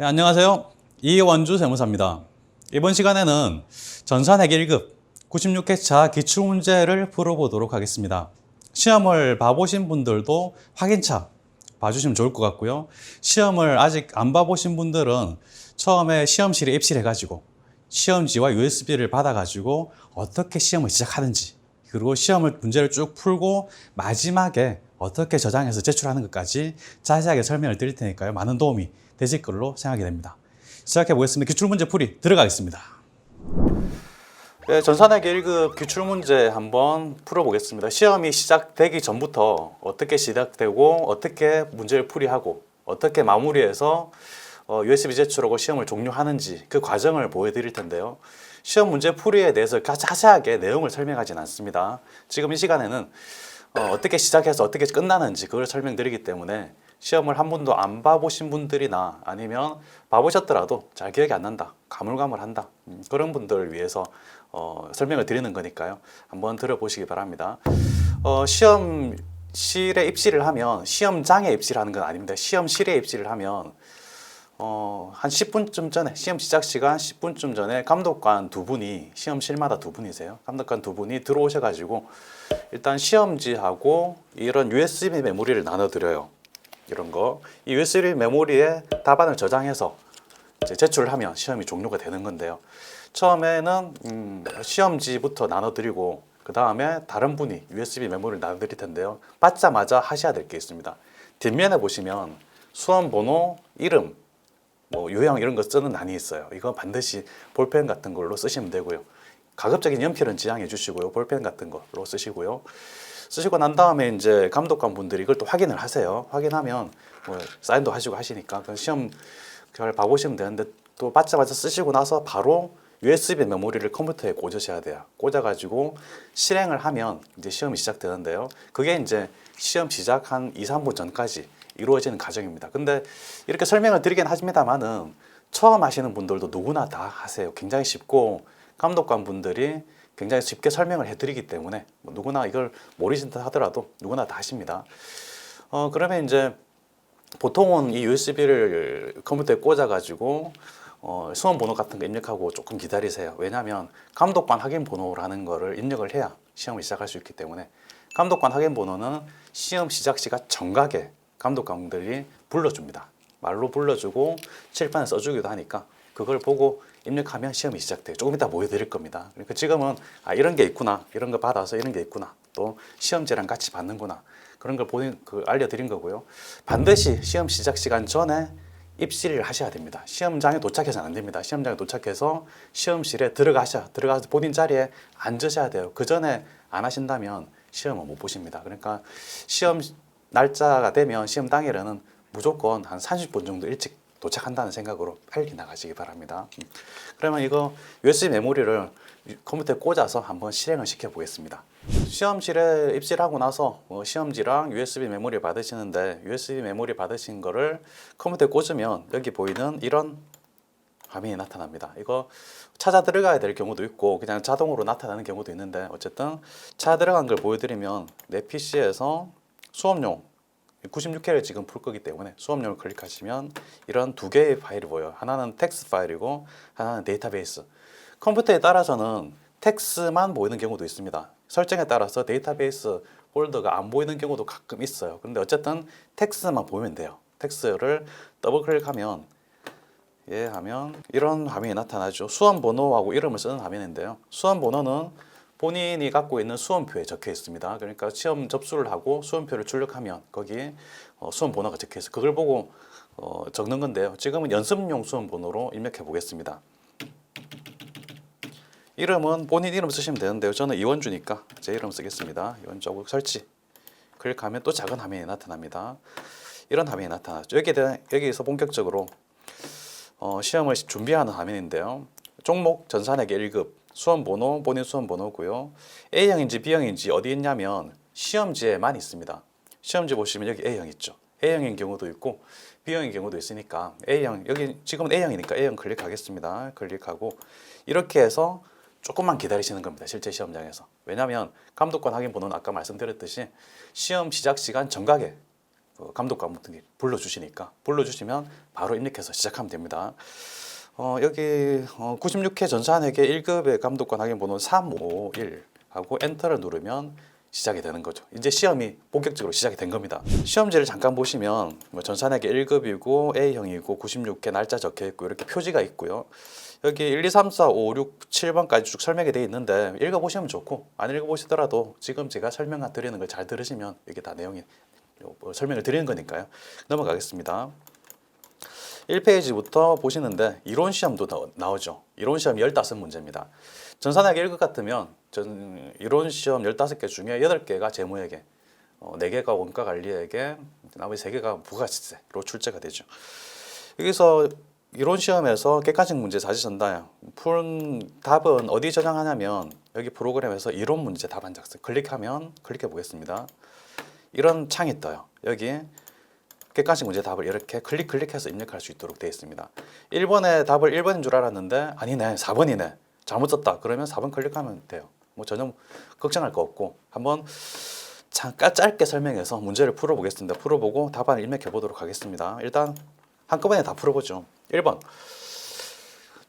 네, 안녕하세요. 이원주 세무사입니다. 이번 시간에는 전산회계 1급 96회차 기출문제를 풀어보도록 하겠습니다. 시험을 봐보신 분들도 확인차 봐주시면 좋을 것 같고요. 시험을 아직 안 봐보신 분들은 처음에 시험실에 입실해가지고 시험지와 USB를 받아가지고 어떻게 시험을 시작하는지 그리고 시험을 문제를 쭉 풀고 마지막에 어떻게 저장해서 제출하는 것까지 자세하게 설명을 드릴 테니까요. 많은 도움이 되실 걸로 생각이 됩니다. 시작해 보겠습니다. 기출문제 풀이 들어가겠습니다. 네, 전산회계 1급 기출문제 한번 풀어보겠습니다. 시험이 시작되기 전부터 어떻게 시작되고 어떻게 문제를 풀이하고 어떻게 마무리해서 어, USB 제출하고 시험을 종료하는지 그 과정을 보여드릴 텐데요. 시험 문제 풀이에 대해서 가- 자세하게 내용을 설명하진 않습니다. 지금 이 시간에는 어, 어떻게 시작해서 어떻게 끝나는지 그걸 설명드리기 때문에 시험을 한 번도 안 봐보신 분들이나 아니면 봐보셨더라도 잘 기억이 안 난다, 가물가물한다 음, 그런 분들을 위해서 어, 설명을 드리는 거니까요. 한번 들어보시기 바랍니다. 어, 시험 실에 입실을 하면 시험장에 입실하는 건 아닙니다. 시험실에 입실을 하면 어, 한 10분쯤 전에 시험 시작 시간 10분쯤 전에 감독관 두 분이 시험실마다 두 분이세요. 감독관 두 분이 들어오셔 가지고 일단 시험지하고 이런 USB 메모리를 나눠 드려요. 이런 거. 이 USB 메모리에 답안을 저장해서 제출을 하면 시험이 종료가 되는 건데요. 처음에는 음, 시험지부터 나눠드리고 그 다음에 다른 분이 USB 메모리를 나눠드릴 텐데요. 받자마자 하셔야 될 게 있습니다. 뒷면에 보시면 수험 번호, 이름, 뭐 유형 이런 거 쓰는 난이 있어요. 이거 반드시 볼펜 같은 걸로 쓰시면 되고요. 가급적인 연필은 지양해 주시고요. 볼펜 같은 걸로 쓰시고요. 쓰시고 난 다음에 이제 감독관 분들이 이걸 또 확인을 하세요. 확인하면 뭐 사인도 하시고 하시니까 그 시험 결 봐보시면 되는데 또 받자마자 쓰시고 나서 바로 USB 메모리를 컴퓨터에 꽂으셔야 돼요. 꽂아가지고 실행을 하면 이제 시험이 시작되는데요. 그게 이제 시험 시작 한 2, 3분 전까지 이루어지는 과정입니다. 근데 이렇게 설명을 드리긴 합니다만은 처음 하시는 분들도 누구나 다 하세요. 굉장히 쉽고 감독관 분들이 굉장히 쉽게 설명을 해드리기 때문에 뭐 누구나 이걸 모르신다 하더라도 누구나 다 하십니다. 어 그러면 이제 보통은 이 USB를 컴퓨터에 꽂아가지고 어, 수험 번호 같은 거 입력하고 조금 기다리세요. 왜냐하면 감독관 확인 번호라는 거를 입력을 해야 시험을 시작할 수 있기 때문에 감독관 확인 번호는 시험 시작 시간 정각에 감독관들이 불러줍니다. 말로 불러주고 칠판에 써주기도 하니까 그걸 보고 입력하면 시험이 시작돼요. 조금 이따 보여드릴 겁니다. 그러니까 지금은 아 이런 게 있구나, 이런 거 받아서 이런 게 있구나, 또 시험지랑 같이 받는구나 그런 걸 보는 그 알려드린 거고요. 반드시 시험 시작 시간 전에 입실을 하셔야 됩니다. 시험장에 도착해서는 안 됩니다. 시험장에 도착해서 시험실에 들어가셔 들어가서 본인 자리에 앉으셔야 돼요. 그 전에 안 하신다면 시험을 못 보십니다. 그러니까 시험 날짜가 되면 시험 당일에는 무조건 한 30분 정도 일찍 도착한다는 생각으로 빨리 나가시기 바랍니다. 음. 그러면 이거 USB 메모리를 컴퓨터에 꽂아서 한번 실행을 시켜 보겠습니다. 시험실에 입실하고 나서 어, 시험지랑 USB 메모리 받으시는데 USB 메모리 받으신 거를 컴퓨터에 꽂으면 여기 보이는 이런 화면이 나타납니다. 이거 찾아 들어가야 될 경우도 있고 그냥 자동으로 나타나는 경우도 있는데 어쨌든 찾아 들어간 걸 보여드리면 내 PC에서 수업용 96회를 지금 풀 거기 때문에 수업용을 클릭하시면 이런 두 개의 파일이 보여요. 하나는 텍스트 파일이고 하나는 데이터베이스. 컴퓨터에 따라서는 텍스트만 보이는 경우도 있습니다. 설정에 따라서 데이터베이스 폴더가 안 보이는 경우도 가끔 있어요. 근데 어쨌든 텍스트만 보면 돼요. 텍스트를 더블 클릭하면 예 하면 이런 화면이 나타나죠. 수험 번호하고 이름을 쓰는 화면인데요. 수험 번호는 본인이 갖고 있는 수험표에 적혀 있습니다. 그러니까 시험 접수를 하고 수험표를 출력하면 거기 어, 수험 번호가 적혀 있어. 그걸 보고 어, 적는 건데요. 지금은 연습용 수험 번호로 입력해 보겠습니다. 이름은 본인 이름 쓰시면 되는데요. 저는 이원주니까 제 이름 쓰겠습니다. 이원주 설치. 클릭하면 또 작은 화면이 나타납니다. 이런 화면이 나타나죠. 여기에 대한, 여기서 본격적으로 어, 시험을 준비하는 화면인데요. 종목 전산회계 1급 수험 번호 본인 수험 번호고요. A형인지 B형인지 어디 있냐면 시험지에만 있습니다. 시험지 보시면 여기 A형 있죠. A형인 경우도 있고 B형인 경우도 있으니까 A형 여기 지금은 A형이니까 A형 클릭하겠습니다. 클릭하고 이렇게 해서 조금만 기다리시는 겁니다. 실제 시험장에서. 왜냐하면 감독관 확인 번호는 아까 말씀드렸듯이 시험 시작 시간 정각에 그 감독 감독님이 불러주시니까 불러주시면 바로 입력해서 시작하면 됩니다. 어, 여기 어, 96회 전산회계 1급의 감독관 확인 번호 351 하고 엔터를 누르면 시작이 되는 거죠. 이제 시험이 본격적으로 시작이 된 겁니다. 시험지를 잠깐 보시면 뭐 전산회계 1급이고 A형이고 96회 날짜 적혀 있고 이렇게 표지가 있고요. 여기 1, 2, 3, 4, 5, 6, 7번까지 쭉 설명이 되어 있는데 읽어보시면 좋고 안 읽어보시더라도 지금 제가 설명 드리는 걸 잘 들으시면 이게 다 내용이 뭐 설명을 드리는 거니까요. 넘어가겠습니다. 1페이지부터 보시는데 이론 시험도 나- 나오죠. 이론 시험 15문제입니다. 전산학의 1급 같으면 전 이론 시험 15개 중에 8개가 재무회계, 어, 4개가 원가 관리회계, 나머지 3개가 부가세로 출제가 되죠. 여기서 이론 시험에서 객관식 문제 자지전다 푼 답은 어디 저장하냐면 여기 프로그램에서 이론 문제 답안 작성 클릭하면 클릭해 보겠습니다. 이런 창이 떠요. 여기 객관식 문제 답을 이렇게 클릭 클릭해서 입력할 수 있도록 되어 있습니다. 1번의 답을 1번인 줄 알았는데 아니네 4번이네 잘못 썼다 그러면 4번 클릭하면 돼요. 뭐 전혀 걱정할 거 없고 한번 잠깐 짧게 설명해서 문제를 풀어보겠습니다. 풀어보고 답안을 입력해 보도록 하겠습니다. 일단 한꺼번에 다 풀어보죠. 1번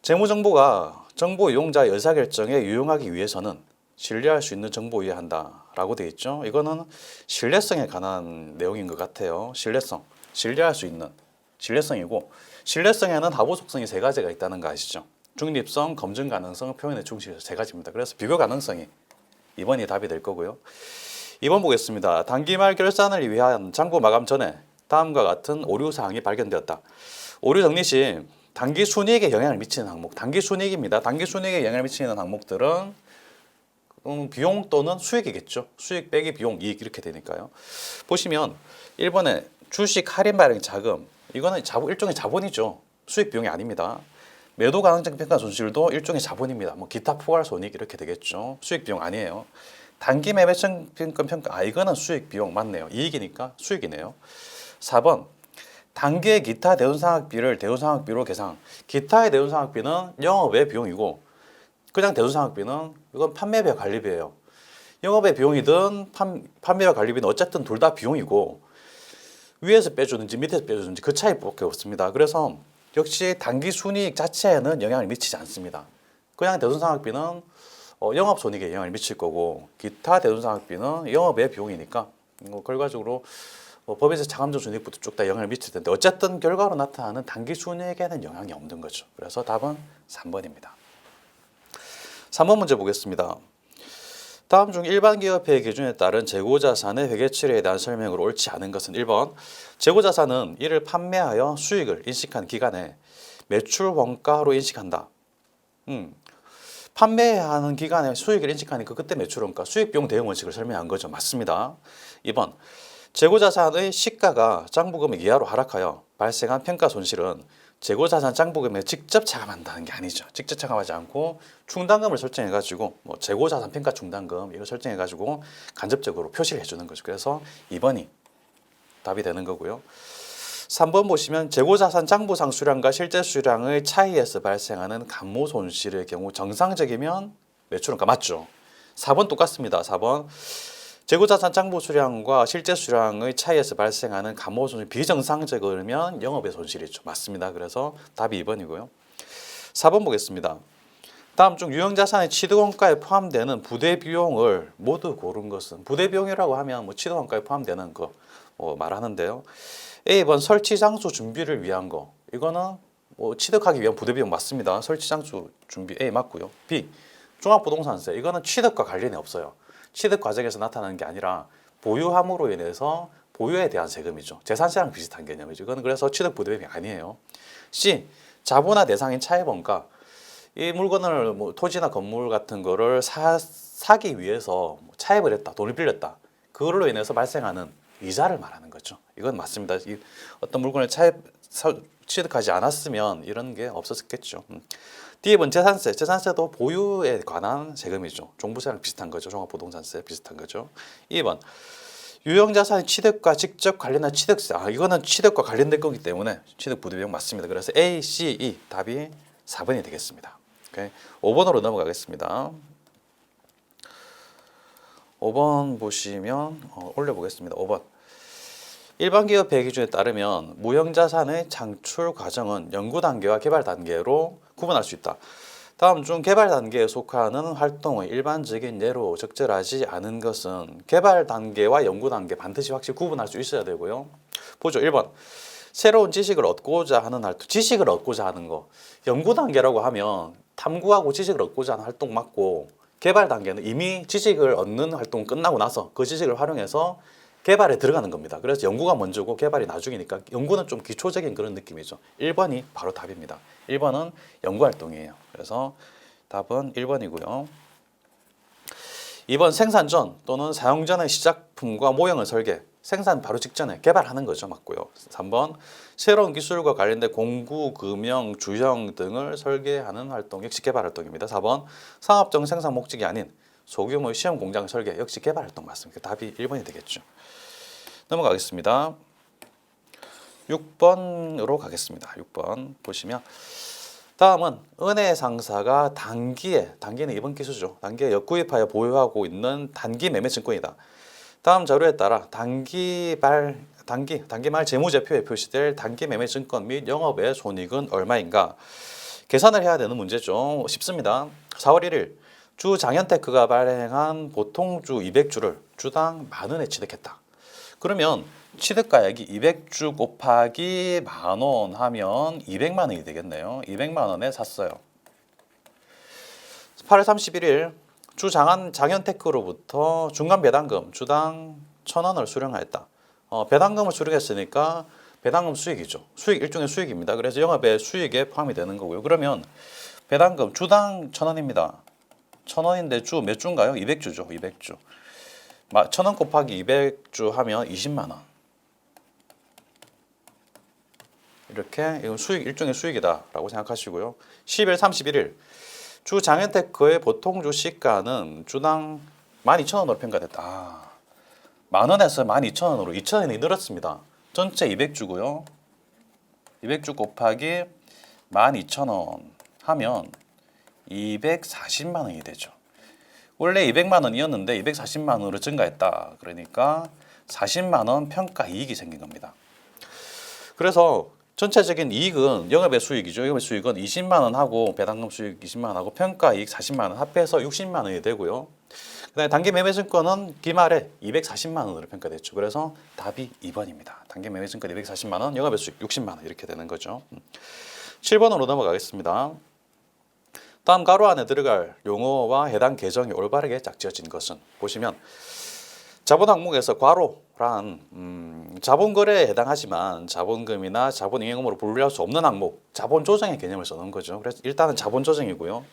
재무정보가 정보 이용자 의사결정에 유용하기 위해서는 신뢰할 수 있는 정보여야 한다 라고 되어 있죠. 이거는 신뢰성에 관한 내용인 것 같아요. 신뢰성, 신뢰할 수 있는 신뢰성이고 신뢰성에는 하부 속성이 세 가지가 있다는 거 아시죠? 중립성, 검증 가능성, 표현의 충실 세 가지입니다. 그래서 비교 가능성이 2번이 답이 될 거고요. 2번 보겠습니다. 단기 말 결산을 위한 장부 마감 전에 다음과 같은 오류 사항이 발견되었다. 오류 정리 시 단기 순이익에 영향을 미치는 항목, 단기 순이익입니다. 단기 순이익에 영향을 미치는 항목들은 음, 비용 또는 수익이겠죠. 수익 빼기 비용, 이익 이렇게 되니까요. 보시면 1번에 주식 할인 발행 자금 이거는 자본, 일종의 자본이죠. 수익 비용이 아닙니다. 매도 가능성 평가 손실도 일종의 자본입니다. 뭐 기타 포괄 손익 이렇게 되겠죠. 수익 비용 아니에요. 단기 매매성 평가 평가 아 이거는 수익 비용 맞네요. 이익이니까 수익이네요. 4번 단기의 기타 대운상학비를 대운상학비로 계산. 기타의 대운상학비는 영업의 비용이고 그냥 대운상학비는 이건 판매비와 관리비예요. 영업의 비용이든 판, 판매와 관리비는 어쨌든 둘 다 비용이고 위에서 빼주는지 밑에서 빼주는지 그 차이밖에 없습니다. 그래서 역시 단기 순이익 자체에는 영향을 미치지 않습니다. 그냥 대운상학비는 어, 영업 손익에 영향을 미칠 거고 기타 대운상학비는 영업의 비용이니까 뭐 결과적으로 뭐 법에서 차감적 순이익부터 쭉 다 영향을 미칠 텐데 어쨌든 결과로 나타나는 단기 순이익에는 영향이 없는 거죠. 그래서 답은 3번입니다. 3번 문제 보겠습니다. 다음 중 일반 기업회의 기준에 따른 재고자산의 회계처리에 대한 설명으로 옳지 않은 것은 1번 재고자산은 이를 판매하여 수익을 인식한 기간에 매출 원가로 인식한다. 음, 판매하는 기간에 수익을 인식하니까 그때 매출 원가, 수익 비용 대응 원칙을 설명한 거죠. 맞습니다. 2번 재고자산의 시가가 장부금액 이하로 하락하여 발생한 평가 손실은 재고자산 장부금에 직접 차감한다는 게 아니죠. 직접 차감하지 않고 충당금을 설정해가지고 뭐 재고자산 평가 충당금 이거 설정해가지고 간접적으로 표시를 해주는 거죠. 그래서 2번이 답이 되는 거고요. 3번 보시면 재고자산 장부상 수량과 실제 수량의 차이에서 발생하는 감모 손실의 경우 정상적이면 매출원가 맞죠. 4번 똑같습니다. 4번 재고자산 장부 수량과 실제 수량의 차이에서 발생하는 감모 손실 비정상적이면 영업의 손실이죠. 맞습니다. 그래서 답이 2번이고요. 4번 보겠습니다. 다음 중 유형자산의 취득원가에 포함되는 부대 비용을 모두 고른 것은 부대 비용이라고 하면 뭐 취득원가에 포함되는 거 뭐 말하는데요. A번 설치 장소 준비를 위한 거 이거는 뭐 취득하기 위한 부대 비용 맞습니다. 설치 장소 준비 A 맞고요. B 종합부동산세 이거는 취득과 관련이 없어요. 취득 과정에서 나타나는 게 아니라 보유함으로 인해서 보유에 대한 세금이죠. 재산세랑 비슷한 개념이죠. 이거는 그래서 취득 비용이 아니에요. C 자본화 대상인 차입원가 이 물건을 뭐 토지나 건물 같은 거를 사, 사기 위해서 뭐 차입을 했다, 돈을 빌렸다. 그걸로 인해서 발생하는 이자를 말하는 거죠. 이건 맞습니다. 이 어떤 물건을 차입 사, 취득하지 않았으면 이런 게 없었겠죠. 음. D번 재산세, 재산세도 보유에 관한 세금이죠. 종부세랑 비슷한 거죠. 종합부동산세 비슷한 거죠. 2번 유형자산의 취득과 직접 관련한 취득세. 아 이거는 취득과 관련된 거기 때문에 취득 부대비용 맞습니다. 그래서 A, C, E 답이 4번이 되겠습니다. 오케이. 5번으로 넘어가겠습니다. 5번 보시면 어, 올려보겠습니다. 5번 일반 기업회 기준에 따르면 무형자산의 창출 과정은 연구 단계와 개발 단계로 구분할 수 있다. 다음 중 개발 단계에 속하는 활동의 일반적인 예로 적절하지 않은 것은 개발 단계와 연구 단계 반드시 확실히 구분할 수 있어야 되고요. 보죠. 1번. 새로운 지식을 얻고자 하는 활동, 지식을 얻고자 하는 거. 연구 단계라고 하면 탐구하고 지식을 얻고자 하는 활동 맞고 개발 단계는 이미 지식을 얻는 활동 끝나고 나서 그 지식을 활용해서 개발에 들어가는 겁니다. 그래서 연구가 먼저고 개발이 나중이니까 연구는 좀 기초적인 그런 느낌이죠. 1번이 바로 답입니다. 1번은 연구 활동이에요. 그래서 답은 1번이고요. 2번 생산 전 또는 사용 전의 시작품과 모형을 설계, 생산 바로 직전에 개발하는 거죠. 맞고요. 3번 새로운 기술과 관련된 공구, 금형, 주형 등을 설계하는 활동 역시 개발 활동입니다. 4번 상업적 생산 목적이 아닌 소규모 시험 공장 설계 역시 개발 활동 맞습니다. 답이 1번이 되겠죠. 넘어가겠습니다. 6번으로 가겠습니다. 6번 보시면 다음은 은혜 상사가 단기에 단기는 이번 기수죠. 단기에 역구입하여 보유하고 있는 단기 매매 증권이다. 다음 자료에 따라 단기 말 단기 단기 말 재무제표에 표시될 단기 매매 증권 및 영업의 손익은 얼마인가 계산을 해야 되는 문제죠. 쉽습니다. 4월 1일 주 장현테크가 발행한 보통주 200주를 주당 만 원에 취득했다. 그러면 취득가액이 200주 곱하기 만 원 하면 200만 원이 되겠네요. 200만 원에 샀어요. 8월 31일 주 장한 장현테크로부터 중간 배당금 주당 1,000원을 수령하였다. 어, 배당금을 수령했으니까 배당금 수익이죠. 수익 일종의 수익입니다. 그래서 영업의 수익에 포함이 되는 거고요. 그러면 배당금 주당 1,000원입니다. 1,000원인데 주 몇 주인가요? 200주죠. 200주. 1,000원 곱하기 200주 하면 20만 원. 이렇게 이건 수익 일종의 수익이다라고 생각하시고요. 10일 31일 주 장현테크의 보통 주 시가는 주당 12,000원으로 평가됐다. 아, 만 원에서 12,000원으로 2,000원이 늘었습니다. 전체 200주고요. 200주 곱하기 12,000원 하면 240만 원이 되죠. 원래 200만 원이었는데 240만 원으로 증가했다. 그러니까 40만 원 평가 이익이 생긴 겁니다. 그래서 전체적인 이익은 영업의 수익이죠. 영업의 수익은 20만 원 하고 배당금 수익 20만 원 하고 평가 이익 40만 원 합해서 60만 원이 되고요. 그다음에 단기 매매 증권은 기말에 240만 원으로 평가됐죠. 그래서 답이 2번입니다. 단기 매매 증권 240만 원, 영업의 수익 60만 원 이렇게 되는 거죠. 7번으로 넘어가겠습니다. 다음 가로 안에 들어갈 용어와 해당 계정이 올바르게 짝지어진 것은 보시면 자본 항목에서 과로란 음, 자본 거래에 해당하지만 자본금이나 자본 ing여금으로 분류할 수 없는 항목 자본 조정의 개념을 써놓은 거죠. 그래서 일단은 자본 조정이고요.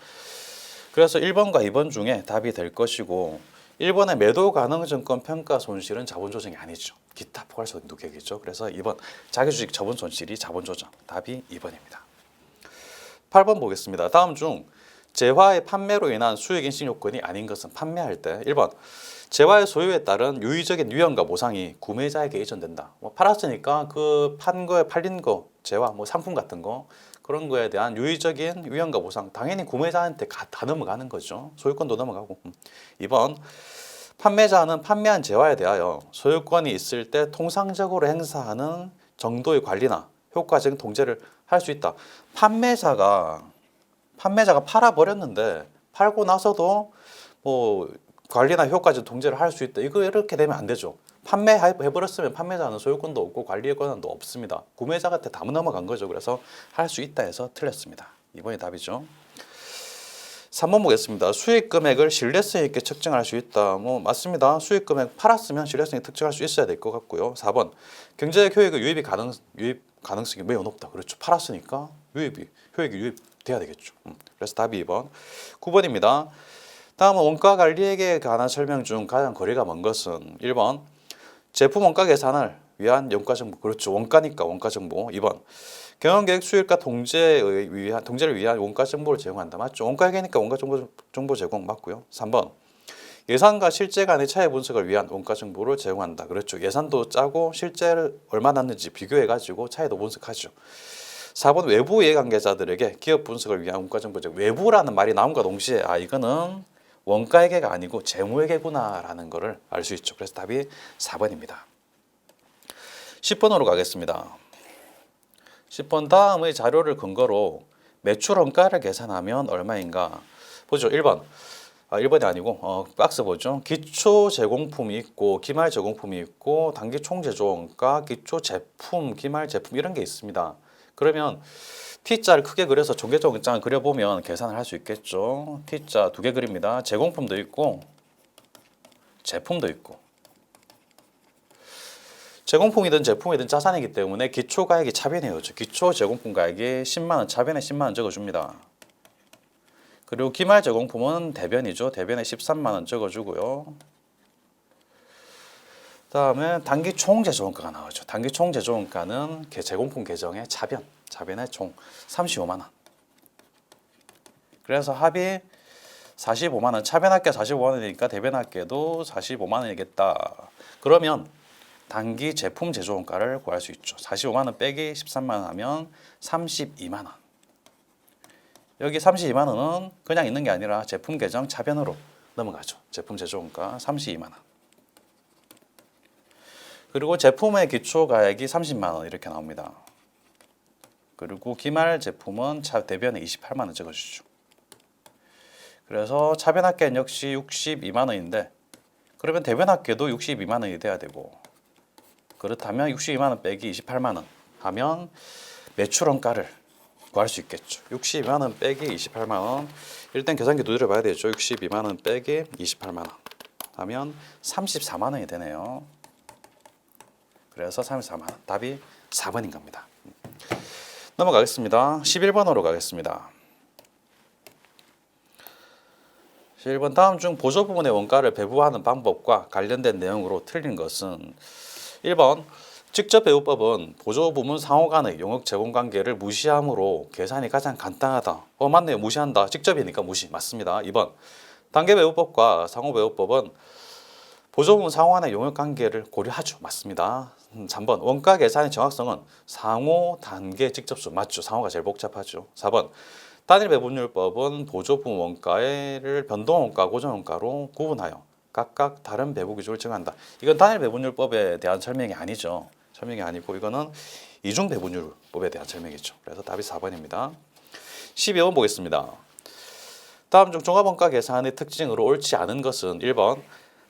그래서 1번과 2번 중에 답이 될 것이고 1번의 매도 가능 증권 평가 손실은 자본 조정이 아니죠. 기타 포괄적 누계겠죠. 그래서 2번 자기 주식 자본 손실이 자본 조정 답이 2번입니다. 8번 보겠습니다. 다음 중 재화의 판매로 인한 수익 인식 요건이 아닌 것은 판매할 때 1번 재화의 소유에 따른 유의적인 유형과 보상이 구매자에게 이전된다. 뭐 팔았으니까 그 판 거에 팔린 거 재화 뭐 상품 같은 거 그런 거에 대한 유의적인 유형과 보상 당연히 구매자한테 가, 다 넘어가는 거죠. 소유권도 넘어가고. 음. 2번 판매자는 판매한 재화에 대하여 소유권이 있을 때 통상적으로 행사하는 정도의 관리나 효과적인 통제를 할 수 있다. 판매자가 판매자가 팔아 버렸는데 팔고 나서도 뭐 관리나 효과적 통제를 할 수 있다. 이거 이렇게 되면 안 되죠. 판매해 버렸으면 판매자는 소유권도 없고 관리의 권한도 없습니다. 구매자한테 다 넘어간 거죠. 그래서 할 수 있다 해서 틀렸습니다. 이번이 답이죠. 3번 보겠습니다. 수익 금액을 신뢰성 있게 측정할 수 있다. 뭐 맞습니다. 수익 금액 팔았으면 신뢰성 있게 측정할 수 있어야 될 것 같고요. 4번 경제적 효익의 유입이 가능 유입 가능성이 매우 높다. 그렇죠. 팔았으니까 유입이 효익이 유입 돼야 되겠죠. 음, 그래서 답이 2번. 9번입니다. 다음은 원가 관리액에 관한 설명 중 가장 거리가 먼 것은 1번 제품 원가 계산을 위한 원가 정보. 그렇죠. 원가니까 원가 정보. 2번 경영계획 수익과 통제에 위한 통제를 위한 원가 정보를 제공한다. 맞죠? 원가계획이니까 원가 정보 정보 제공. 맞고요. 3번 예산과 실제 간의 차이 분석을 위한 원가 정보를 제공한다. 그렇죠. 예산도 짜고 실제를 얼마 났는지 비교해 가지고 차이도 분석하죠 4번 외부 이해관계자들에게 기업 분석을 위한 원가 정보 제공 외부라는 말이 나온과 동시에 아 이거는 원가회계가 아니고 재무회계구나라는 것을 알 수 있죠. 그래서 답이 4번입니다. 10번으로 가겠습니다. 10번 다음의 자료를 근거로 매출 원가를 계산하면 얼마인가? 보죠. 1번. 아, 1번이 아니고 어, 박스 보죠. 기초 제공품이 있고 기말 제공품이 있고 단기 총 제조 원가, 기초 제품, 기말 제품 이런 게 있습니다. 그러면 T자를 크게 그려서 종개정장을 그려보면 계산을 할 수 있겠죠. T자 두 개 그립니다. 제공품도 있고 제품도 있고 제공품이든 제품이든 자산이기 때문에 기초 가액이 차변이에요. 기초 제공품 가액이 10만 원, 차변에 10만 원 적어줍니다. 그리고 기말 제공품은 대변이죠. 대변에 13만 원 적어주고요. 다음에 단기 총 제조원가가 나오죠. 단기 총 제조원가는 개- 제공품 계정의 차변, 차변의 총 35만 원. 그래서 합이 45만 원, 차변합계 45만 원이니까 대변합계도 45만 원이겠다. 그러면 단기 제품 제조 원가를 구할 수 있죠. 45만 원 빼기 13만 원 하면 32만 원. 여기 32만 원은 그냥 있는 게 아니라 제품 계정 차변으로 넘어가죠. 제품 제조 원가 32만 원. 그리고 제품의 기초 가액이 30만 원 이렇게 나옵니다. 그리고 기말 제품은 차 대변에 28만 원 적어주죠. 그래서 차변합계는 역시 62만 원인데 그러면 대변합계도 62만 원이 돼야 되고 그렇다면 62만 원 빼기 28만 원 하면 매출 원가를 구할 수 있겠죠. 62만 원 빼기 28만 원. 일단 계산기 두드려 봐야 되죠. 62만 원 빼기 28만 원 하면 34만 원이 되네요. 그래서 34만 원. 답이 4번인 겁니다. 넘어가겠습니다. 11번으로 가겠습니다. 11번 다음 중 보조 부분의 원가를 배부하는 방법과 관련된 내용으로 틀린 것은 1번 직접 배우법은 보조 부문 상호 간의 용역 제공 관계를 무시함으로 계산이 가장 간단하다. 어 맞네요. 무시한다. 직접이니까 무시. 맞습니다. 2번 단계 배우법과 상호 배우법은 보조 부문 상호 간의 용역 관계를 고려하죠. 맞습니다. 음, 3번 원가 계산의 정확성은 상호 단계 직접수 맞죠. 상호가 제일 복잡하죠. 4번 단일 배분율법은 보조 부문 원가를 변동 원가, 고정 원가로 구분하여 각각 다른 배분 기준을 정한다. 이건 단일 배분율법에 대한 설명이 아니죠. 설명이 아니고 이거는 이중 배분율법에 대한 설명이죠. 그래서 답이 4번입니다. 12번 보겠습니다. 다음 중 종합원가 계산의 특징으로 옳지 않은 것은 1번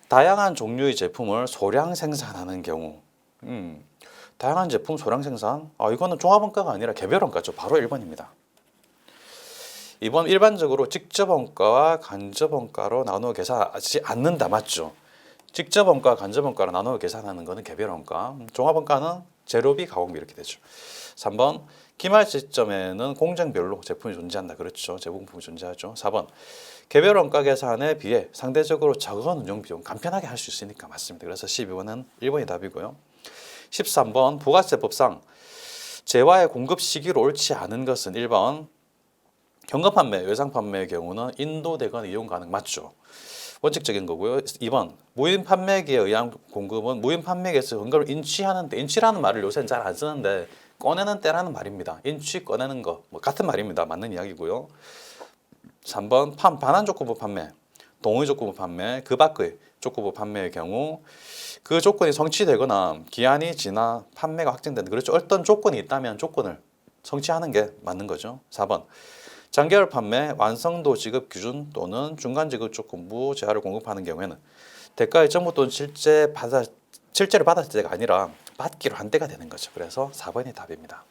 다양한 종류의 제품을 소량 생산하는 경우 음, 다양한 제품 소량 생산 아 이거는 종합원가가 아니라 개별원가죠. 바로 1번입니다. 이번 일반적으로 직접 원가와 간접 원가로 나누어 계산하지 않는다 맞죠? 직접 원가, 간접 원가로 나누어 계산하는 것은 개별 원가, 종합 원가는 재료비, 가공비 이렇게 되죠. 3번 기말 시점에는 공정별로 제품이 존재한다. 그렇죠. 제공품이 존재하죠. 4번 개별 원가 계산에 비해 상대적으로 적은 운영 비용 간편하게 할 수 있으니까 맞습니다. 그래서 12번은 1번이 답이고요. 13번 부가세법상 재화의 공급 시기로 옳지 않은 것은 1번 현금 판매, 외상 판매의 경우는 인도되거나 이용 가능 맞죠? 원칙적인 거고요. 2번 무인 판매기에 의한 공급은 무인 판매기에서 현금을 인취하는데 인취라는 말을 요새는 잘 안 쓰는데 꺼내는 때라는 말입니다. 인취 꺼내는 거 뭐 같은 말입니다. 맞는 이야기고요. 3번 판 반환 조건부 판매, 동의 조건부 판매, 그 밖의 조건부 판매의 경우 그 조건이 성취되거나 기한이 지나 판매가 확정된다. 그렇죠. 어떤 조건이 있다면 조건을 성취하는 게 맞는 거죠. 4번 장기열 판매 완성도 지급 기준 또는 중간 지급 조건부 재화를 공급하는 경우에는 대가의 정보 또는 실제 받아 실제로 받았을 때가 아니라 받기로 한 때가 되는 거죠. 그래서 4번이 답입니다.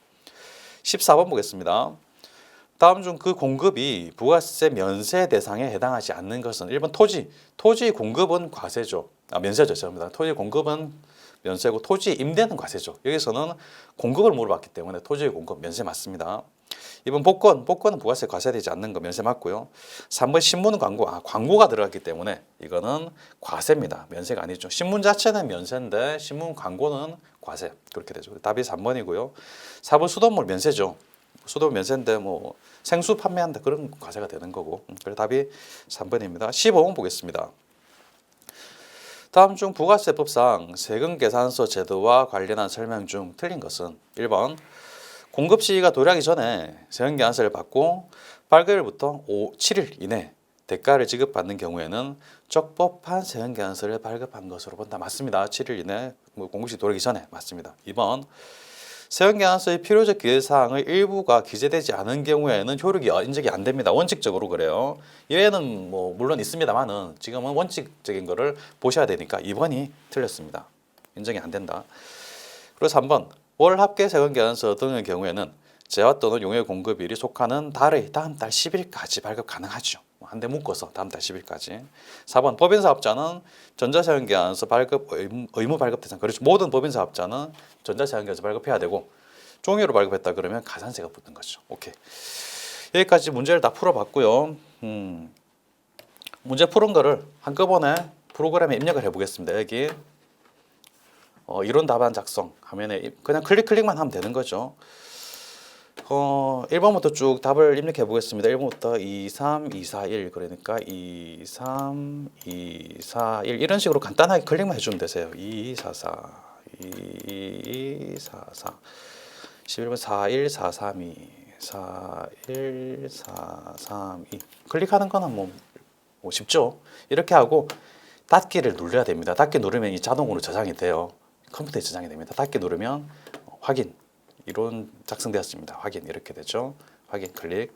14번 보겠습니다. 다음 중 그 공급이 부가세 면세 대상에 해당하지 않는 것은 1번 토지. 토지 공급은 과세죠. 아 면세죠. 죄송합니다. 토지 공급은 면세고 토지 임대는 과세죠. 여기서는 공급을 물어봤기 때문에 토지 공급 면세 맞습니다. 2번 복권, 복권은 부가세 과세되지 않는 거 면세 맞고요. 3번 신문 광고, 아 광고가 들어갔기 때문에 이거는 과세입니다. 면세가 아니죠. 신문 자체는 면세인데 신문 광고는 과세 그렇게 되죠. 답이 3번이고요. 4번 수돗물 면세죠. 수돗물 면세인데 뭐 생수 판매한다 그런 과세가 되는 거고. 음, 그래서 답이 3번입니다. 15번 보겠습니다. 다음 중 부가세법상 세금 계산서 제도와 관련한 설명 중 틀린 것은 1번 공급 시기가 도래하기 전에 세금 계산서를 받고 발급일부터 5, 7일 이내 대가를 지급받는 경우에는 적법한 세금 계산서를 발급한 것으로 본다. 맞습니다. 7일 이내 뭐 공급시 돌기 전에 맞습니다. 2번 세원계산서의 필요적 기재사항의 일부가 기재되지 않은 경우에는 효력이 인적이 안 됩니다. 원칙적으로 그래요. 이외에는 뭐 물론 있습니다만은 지금은 원칙적인 거를 보셔야 되니까 2번이 틀렸습니다. 인정이 안 된다. 그리고 3번 월 합계 세원계산서 등의 경우에는 재화 또는 용해 공급일이 속하는 달의 다음 달 10일까지 발급 가능하죠. 한 대 묶어서 다음 달 10일까지. 4번 법인 사업자는 전자세원계산서 발급 의무, 의무 발급 대상. 그렇죠. 모든 법인 사업자는 전자세원계산서 발급해야 되고 종이로 발급했다 그러면 가산세가 붙는 거죠. 오케이. 여기까지 문제를 다 풀어봤고요. 음, 문제 푸른 거를 한꺼번에 프로그램에 입력을 해보겠습니다. 여기 어, 이론 답안 작성 화면에 그냥 클릭 클릭만 하면 되는 거죠. 어, 1번부터 쭉 답을 입력해 보겠습니다. 1번부터 2, 3, 2, 4, 1 그러니까 2, 3, 2, 4, 1 이런 식으로 간단하게 클릭만 해주면 되세요. 2, 4, 4, 2, 4, 4 11번 4, 1, 4, 3, 2 4, 1, 4, 3, 2 클릭하는 거는 뭐, 뭐 쉽죠. 이렇게 하고 닫기를 눌러야 됩니다. 닫기 누르면 이 자동으로 저장이 돼요. 컴퓨터에 저장이 됩니다. 닫기 누르면 어, 확인 이론 작성되었습니다. 확인 이렇게 되죠. 확인 클릭.